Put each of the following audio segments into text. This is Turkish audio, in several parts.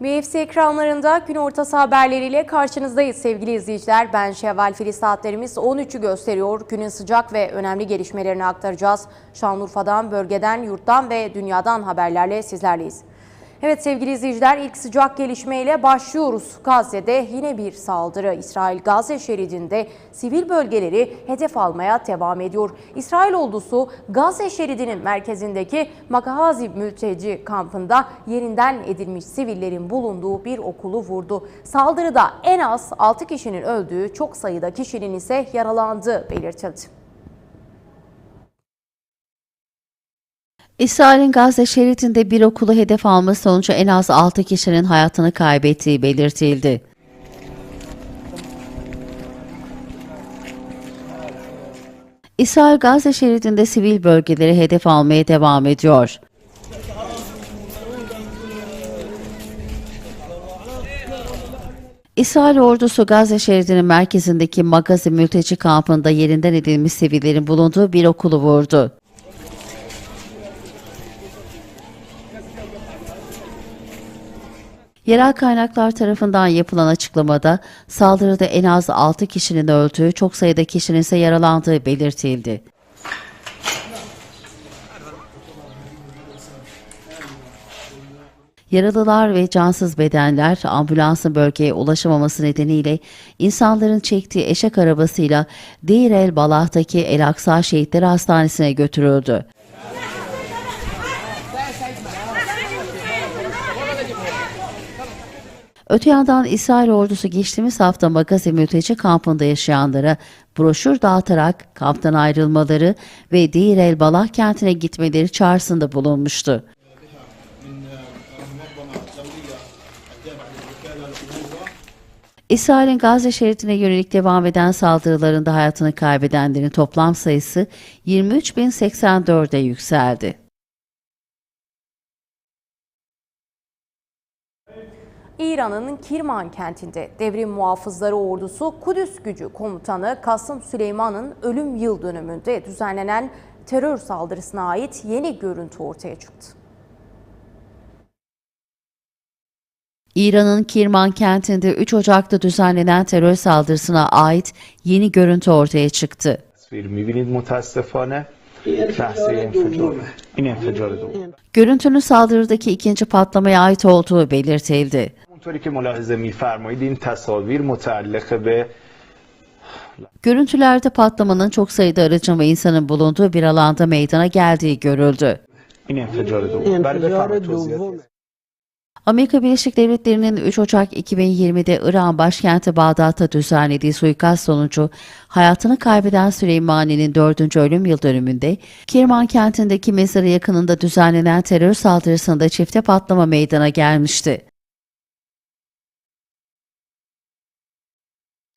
BFC ekranlarında gün ortası haberleriyle karşınızdayız sevgili izleyiciler. Ben Şevval Filiz saatlerimiz 13'ü gösteriyor. Günün sıcak ve önemli gelişmelerini aktaracağız. Şanlıurfa'dan, bölgeden, yurttan ve dünyadan haberlerle sizlerleyiz. Evet sevgili izleyiciler ilk sıcak gelişmeyle başlıyoruz. Gazze'de yine bir saldırı. İsrail Gazze şeridinde sivil bölgeleri hedef almaya devam ediyor. İsrail ordusu Gazze şeridinin merkezindeki Makahazi mülteci kampında yerinden edilmiş sivillerin bulunduğu bir okulu vurdu. Saldırıda en az 6 kişinin öldüğü, çok sayıda kişinin ise yaralandığı belirtildi. İsrail'in Gazze şeridinde bir okulu hedef alması sonucu en az 6 kişinin hayatını kaybettiği belirtildi. İsrail Gazze şeridinde sivil bölgeleri hedef almaya devam ediyor. İsrail ordusu Gazze şeridinin merkezindeki Magazi mülteci kampında yerinden edilmiş sivillerin bulunduğu bir okulu vurdu. Yerel kaynaklar tarafından yapılan açıklamada saldırıda en az 6 kişinin öldüğü, çok sayıda kişinin ise yaralandığı belirtildi. Yaralılar ve cansız bedenler ambulansın bölgeye ulaşamaması nedeniyle insanların çektiği eşek arabasıyla Deir el Balah'taki El Aksa Şehitleri Hastanesi'ne götürüldü. Öte yandan İsrail ordusu geçtiğimiz hafta Magazi mülteci kampında yaşayanlara broşür dağıtarak kamptan ayrılmaları ve Deir el Balah kentine gitmeleri çağrısında bulunmuştu. İsrail'in Gazze şeridine yönelik devam eden saldırılarında hayatını kaybedenlerin toplam sayısı 23.084'e yükseldi. İran'ın Kirman kentinde devrim muhafızları ordusu Kudüs gücü komutanı Kasım Süleyman'ın ölüm yıl dönümünde düzenlenen terör saldırısına ait yeni görüntü ortaya çıktı. İran'ın Kirman kentinde 3 Ocak'ta düzenlenen terör saldırısına ait yeni görüntü ortaya çıktı. Görüntünün saldırıdaki ikinci patlamaya ait olduğu belirtildi. اونطوری که ملاحظه میفرمایید این تصاویر متعلق به Görüntülerde patlamanın çok sayıda aracın ve insanın bulunduğu bir alanda meydana geldiği görüldü. این انفجار دوم بله انفجار بفرمایید توضیحات دوم Amerika Birleşik Devletleri'nin 3 Ocak 2020'de İran başkenti Bağdat'ta düzenlediği suikast sonucu hayatını kaybeden Süleymani'nin 4. ölüm yıl dönümünde Kirman kentindeki mezarı yakınında düzenlenen terör saldırısında çifte patlama meydana gelmişti.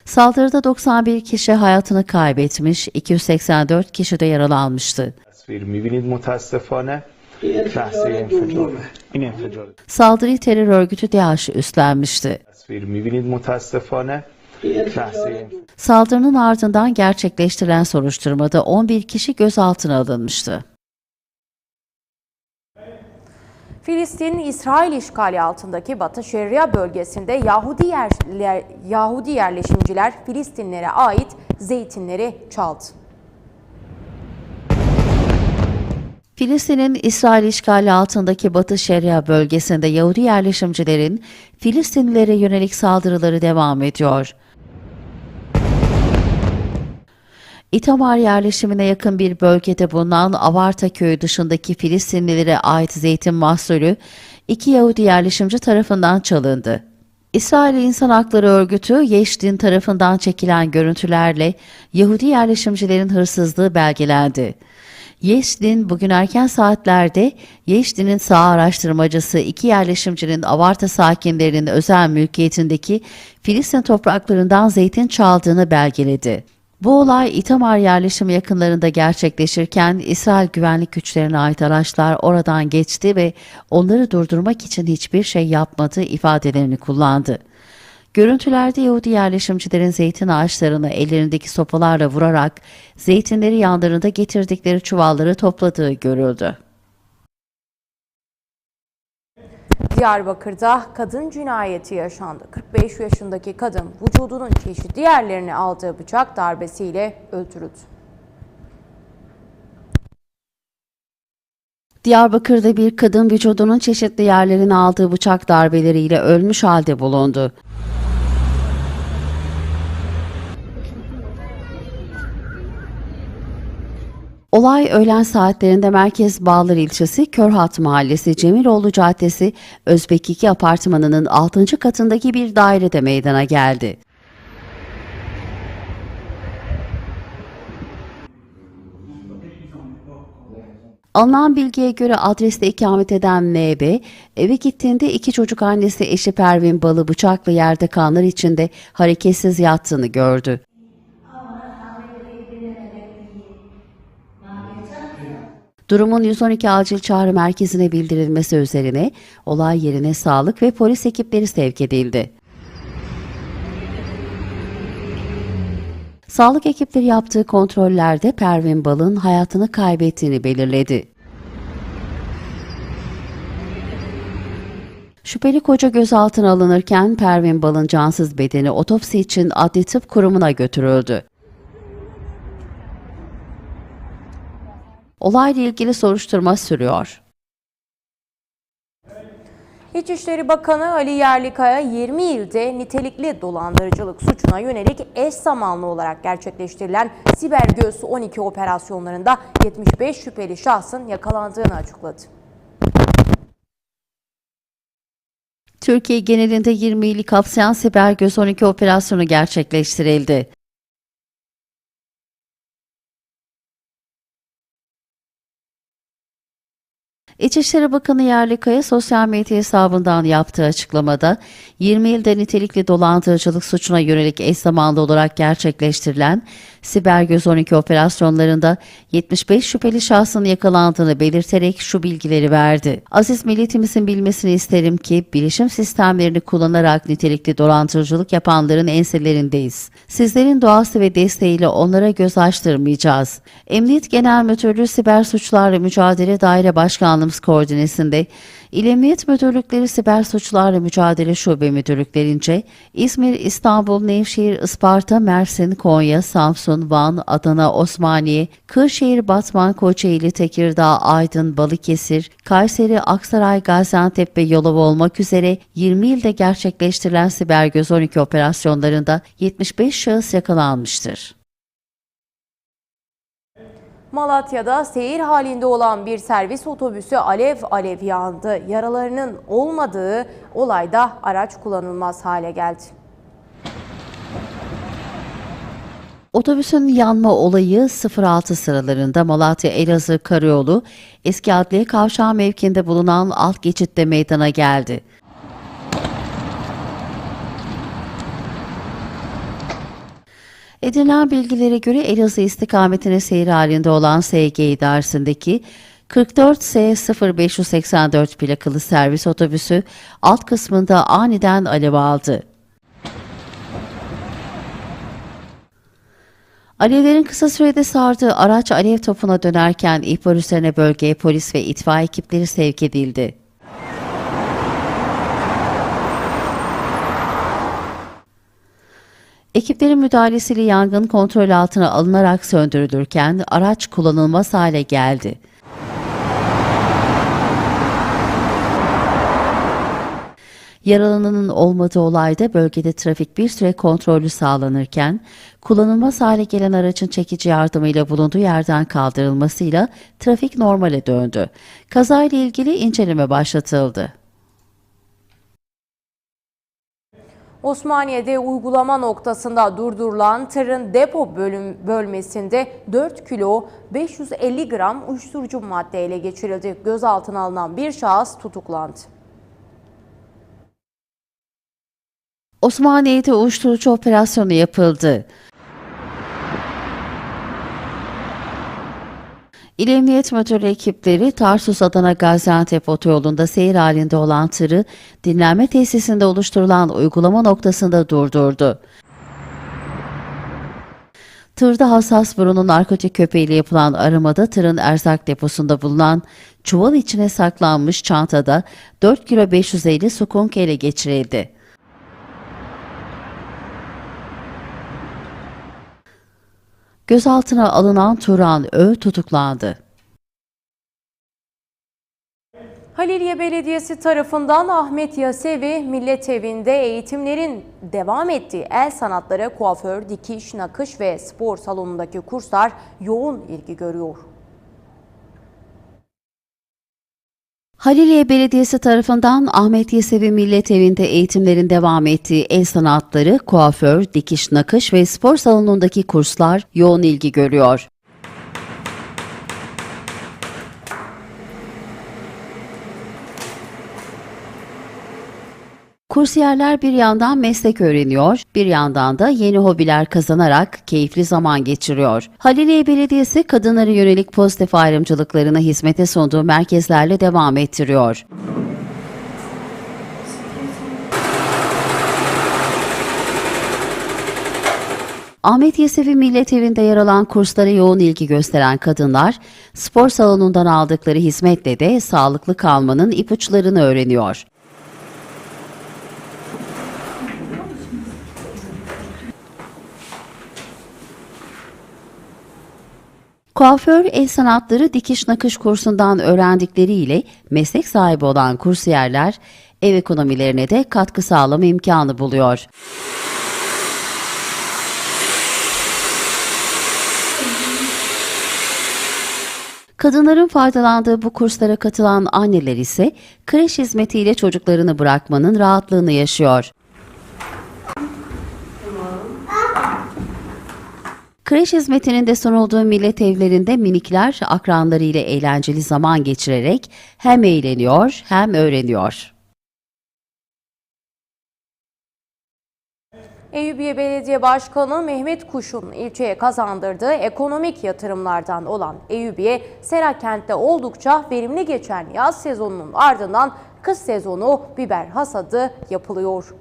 Saldırıda 91 kişi hayatını kaybetmiş, 284 kişi de yaralanmıştı. Saldırıyı terör örgütü DAEŞ üstlenmişti. Saldırının ardından gerçekleştirilen soruşturmada 11 kişi gözaltına alınmıştı. Filistin, İsrail işgali altındaki Batı Şeria bölgesinde Yahudi, yerler, Yahudi yerleşimciler Filistinlere ait zeytinleri çaldı. Filistin'in İsrail işgali altındaki Batı Şeria bölgesinde Yahudi yerleşimcilerin Filistinlilere yönelik saldırıları devam ediyor. İtamar yerleşimine yakın bir bölgede bulunan Avarta köyü dışındaki Filistinlilere ait zeytin mahsulü iki Yahudi yerleşimci tarafından çalındı. İsrail İnsan Hakları Örgütü Yeşdin tarafından çekilen görüntülerle Yahudi yerleşimcilerin hırsızlığı belgelendi. Yeşdin bugün erken saatlerde Yeşdin'in sağ araştırmacısı iki yerleşimcinin Avarta sakinlerinin özel mülkiyetindeki Filistin topraklarından zeytin çaldığını belgeledi. Bu olay İtamar yerleşimi yakınlarında gerçekleşirken İsrail güvenlik güçlerine ait araçlar oradan geçti ve onları durdurmak için hiçbir şey yapmadığı ifadelerini kullandı. Görüntülerde Yahudi yerleşimcilerin zeytin ağaçlarını ellerindeki sopalarla vurarak zeytinleri yanlarında getirdikleri çuvalları topladığı görüldü. Diyarbakır'da kadın cinayeti yaşandı. 45 yaşındaki kadın vücudunun çeşitli yerlerini aldığı bıçak darbesiyle öldürüldü. Diyarbakır'da bir kadın vücudunun çeşitli yerlerine aldığı bıçak darbeleriyle ölmüş halde bulundu. Olay öğlen saatlerinde Merkez Bağlar ilçesi Körhat Mahallesi Cemiloğlu Caddesi Özbek 2 apartmanının 6. katındaki bir dairede meydana geldi. Alınan bilgiye göre adreste ikamet eden MB, eve gittiğinde iki çocuk annesi eşi Pervin Balı bıçakla yerde kanlar içinde hareketsiz yattığını gördü. Durumun 112 acil çağrı merkezine bildirilmesi üzerine olay yerine sağlık ve polis ekipleri sevk edildi. Sağlık ekipleri yaptığı kontrollerde Pervin Bal'ın hayatını kaybettiğini belirledi. Şüpheli koca gözaltına alınırken Pervin Bal'ın cansız bedeni otopsi için adli tıp kurumuna götürüldü. Olayla ilgili soruşturma sürüyor. İçişleri Bakanı Ali Yerlikaya 20 ilde nitelikli dolandırıcılık suçuna yönelik eş zamanlı olarak gerçekleştirilen Siber Göğsü 12 operasyonlarında 75 şüpheli şahsın yakalandığını açıkladı. Türkiye genelinde 20 ili kapsayan Siber Göz 12 operasyonu gerçekleştirildi. İçişleri Bakanı Yerlikaya sosyal medya hesabından yaptığı açıklamada 20 ilde nitelikli dolandırıcılık suçuna yönelik eş zamanlı olarak gerçekleştirilen Siber Göz 12 operasyonlarında 75 şüpheli şahsın yakalandığını belirterek şu bilgileri verdi. Aziz milletimizin bilmesini isterim ki bilişim sistemlerini kullanarak nitelikli dolandırıcılık yapanların enselerindeyiz. Sizlerin doğası ve desteğiyle onlara göz açtırmayacağız. Emniyet Genel Müdürlüğü Siber Suçlarla Mücadele Daire Başkanlığımız koordinesinde İl Emniyet Müdürlükleri Siber Suçlarla Mücadele Şube Müdürlüklerince İzmir, İstanbul, Nevşehir, Isparta, Mersin, Konya, Samsun, Van, Adana, Osmaniye, Kırşehir, Batman, Kocaeli, Tekirdağ, Aydın, Balıkesir, Kayseri, Aksaray, Gaziantep ve Yalova olmak üzere 20 ilde gerçekleştirilen Siber Göz 12 operasyonlarında 75 şahıs yakalanmıştır. Malatya'da seyir halinde olan bir servis otobüsü alev alev yandı. Yaralarının olmadığı olayda araç kullanılmaz hale geldi. Otobüsün yanma olayı 06 sıralarında Malatya Elazığ Karayolu eski adliye kavşağı mevkinde bulunan alt geçitte meydana geldi. Edinilen bilgilere göre Elazığ istikametine seyir halinde olan SG idaresindeki 44S0584 plakalı servis otobüsü alt kısmında aniden alev aldı. Alevlerin kısa sürede sardığı araç alev topuna dönerken ihbar üzerine bölgeye polis ve itfaiye ekipleri sevk edildi. Ekiplerin müdahalesiyle yangın kontrol altına alınarak söndürülürken araç kullanılmaz hale geldi. Yaralının olmadığı olayda bölgede trafik bir süre kontrolü sağlanırken kullanılmaz hale gelen aracın çekici yardımıyla bulunduğu yerden kaldırılmasıyla trafik normale döndü. Kazayla ilgili inceleme başlatıldı. Osmaniye'de uygulama noktasında durdurulan tırın depo bölüm bölmesinde 4 kilo 550 gram uyuşturucu madde ele geçirildi. Gözaltına alınan bir şahıs tutuklandı. Osmaniye'de uyuşturucu operasyonu yapıldı. İl Emniyet Müdürlüğü ekipleri Tarsus Adana Gaziantep otoyolunda seyir halinde olan tırı dinlenme tesisinde oluşturulan uygulama noktasında durdurdu. Tırda hassas burunun narkotik köpeğiyle yapılan aramada tırın erzak deposunda bulunan çuval içine saklanmış çantada 4 kilo 550 sukonke ele geçirildi. Gözaltına alınan Turan Ö tutuklandı. Haliliye Belediyesi tarafından Ahmet Yasevi Millet Evi'nde eğitimlerin devam ettiği el sanatları, kuaför, dikiş, nakış ve spor salonundaki kurslar yoğun ilgi görüyor. Haliliye Belediyesi tarafından Ahmet Yesevi Millet Evi'nde eğitimlerin devam ettiği el sanatları, kuaför, dikiş, nakış ve spor salonundaki kurslar yoğun ilgi görüyor. Kursiyerler bir yandan meslek öğreniyor, bir yandan da yeni hobiler kazanarak keyifli zaman geçiriyor. Haliliye Belediyesi kadınlara yönelik pozitif ayrımcılıklarına hizmete sunduğu merkezlerle devam ettiriyor. Ahmet Yesevi Millet Evi'nde yer alan kurslara yoğun ilgi gösteren kadınlar, spor salonundan aldıkları hizmetle de sağlıklı kalmanın ipuçlarını öğreniyor. Kuaför el sanatları dikiş nakış kursundan öğrendikleriyle meslek sahibi olan kursiyerler ev ekonomilerine de katkı sağlama imkanı buluyor. Kadınların faydalandığı bu kurslara katılan anneler ise kreş hizmetiyle çocuklarını bırakmanın rahatlığını yaşıyor. Kreş hizmetinin de sunulduğu millet evlerinde minikler akranlarıyla eğlenceli zaman geçirerek hem eğleniyor hem öğreniyor. Eyüpiye Belediye Başkanı Mehmet Kuş'un ilçeye kazandırdığı ekonomik yatırımlardan olan Eyüpiye, Serakent'te oldukça verimli geçen yaz sezonunun ardından kış sezonu biber hasadı yapılıyor.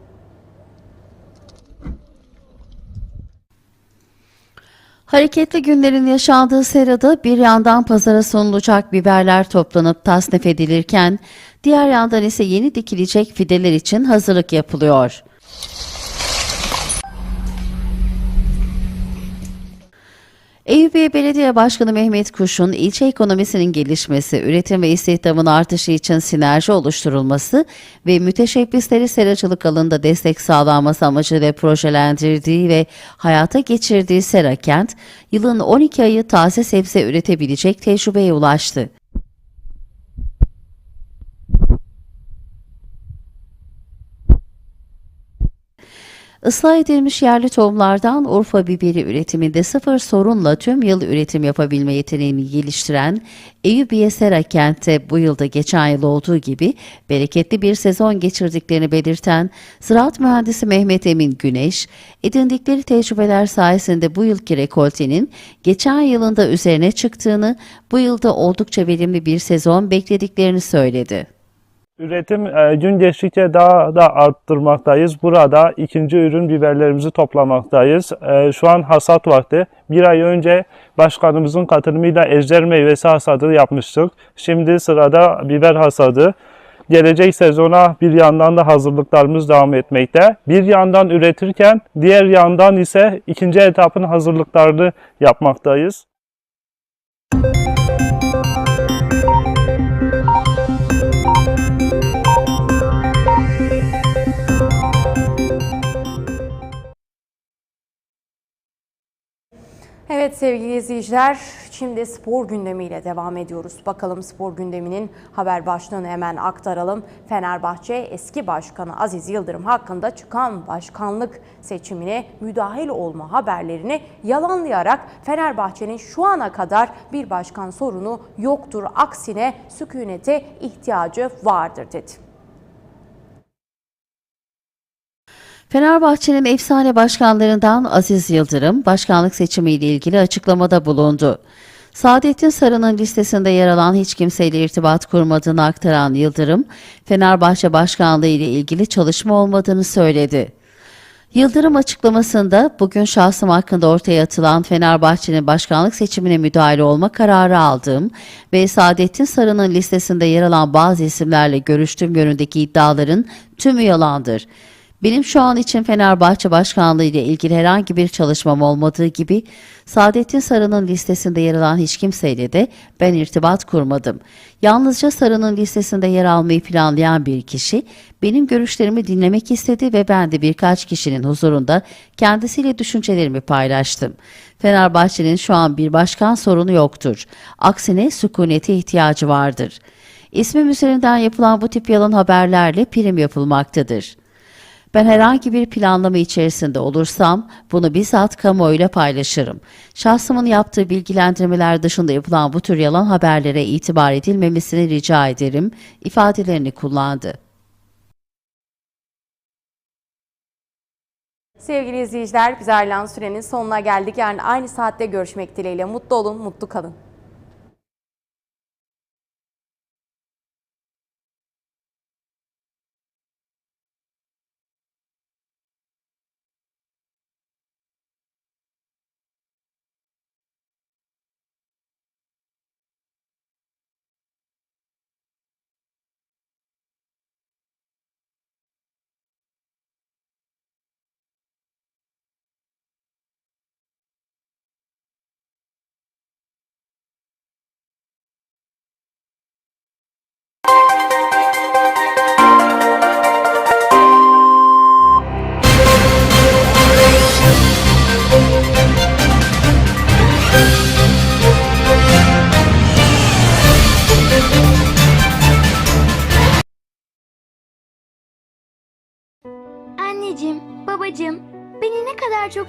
Hareketli günlerin yaşandığı serada bir yandan pazara sunulacak biberler toplanıp tasnif edilirken, diğer yandan ise yeni dikilecek fideler için hazırlık yapılıyor. Eyüpiye Belediye Başkanı Mehmet Kuş'un ilçe ekonomisinin gelişmesi, üretim ve istihdamın artışı için sinerji oluşturulması ve müteşebbisleri seracılık alanında destek sağlanması amacıyla projelendirdiği ve hayata geçirdiği Sera Kent, yılın 12 ayı taze sebze üretebilecek tecrübeye ulaştı. Islah edilmiş yerli tohumlardan Urfa biberi üretiminde sıfır sorunla tüm yıl üretim yapabilme yeteneğini geliştiren Eyüpiye Sera kentte bu yılda geçen yıl olduğu gibi bereketli bir sezon geçirdiklerini belirten ziraat mühendisi Mehmet Emin Güneş, edindikleri tecrübeler sayesinde bu yılki rekoltenin geçen yılında üzerine çıktığını, bu yılda oldukça verimli bir sezon beklediklerini söyledi. Üretim e, gün geçtikçe daha da arttırmaktayız. Burada ikinci ürün biberlerimizi toplamaktayız. E, Şu an hasat vakti. Bir ay önce başkanımızın katılımıyla ejder meyvesi hasadı yapmıştık. Şimdi sırada biber hasadı. Gelecek sezona bir yandan da hazırlıklarımız devam etmekte. Bir yandan üretirken diğer yandan ise ikinci etapın hazırlıklarını yapmaktayız. Evet sevgili izleyiciler, şimdi spor gündemiyle devam ediyoruz. Bakalım spor gündeminin haber başlığını hemen aktaralım. Fenerbahçe eski başkanı Aziz Yıldırım hakkında çıkan başkanlık seçimine müdahil olma haberlerini yalanlayarak Fenerbahçe'nin şu ana kadar bir başkan sorunu yoktur. Aksine sükunete ihtiyacı vardır dedi. Fenerbahçe'nin efsane başkanlarından Aziz Yıldırım, başkanlık seçimiyle ilgili açıklamada bulundu. Saadettin Sarı'nın listesinde yer alan hiç kimseyle irtibat kurmadığını aktaran Yıldırım, Fenerbahçe başkanlığı ile ilgili çalışma olmadığını söyledi. Yıldırım açıklamasında bugün şahsım hakkında ortaya atılan Fenerbahçe'nin başkanlık seçimine müdahale olma kararı aldığım ve Saadettin Sarı'nın listesinde yer alan bazı isimlerle görüştüğüm yönündeki iddiaların tümü yalandır. Benim şu an için Fenerbahçe Başkanlığı ile ilgili herhangi bir çalışmam olmadığı gibi Saadettin Sarı'nın listesinde yer alan hiç kimseyle de ben irtibat kurmadım. Yalnızca Sarı'nın listesinde yer almayı planlayan bir kişi benim görüşlerimi dinlemek istedi ve ben de birkaç kişinin huzurunda kendisiyle düşüncelerimi paylaştım. Fenerbahçe'nin şu an bir başkan sorunu yoktur. Aksine sükunete ihtiyacı vardır. İsmim üzerinden yapılan bu tip yalan haberlerle prim yapılmaktadır. Ben herhangi bir planlama içerisinde olursam bunu bizzat kamuoyuyla paylaşırım. Şahsımın yaptığı bilgilendirmeler dışında yapılan bu tür yalan haberlere itibar edilmemesini rica ederim ifadelerini kullandı. Sevgili izleyiciler, biz ayrılan sürenin sonuna geldik. Yarın aynı saatte görüşmek dileğiyle. Mutlu olun, mutlu kalın.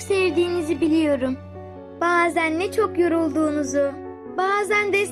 Sevdiğinizi biliyorum. Bazen ne çok yorulduğunuzu, bazen de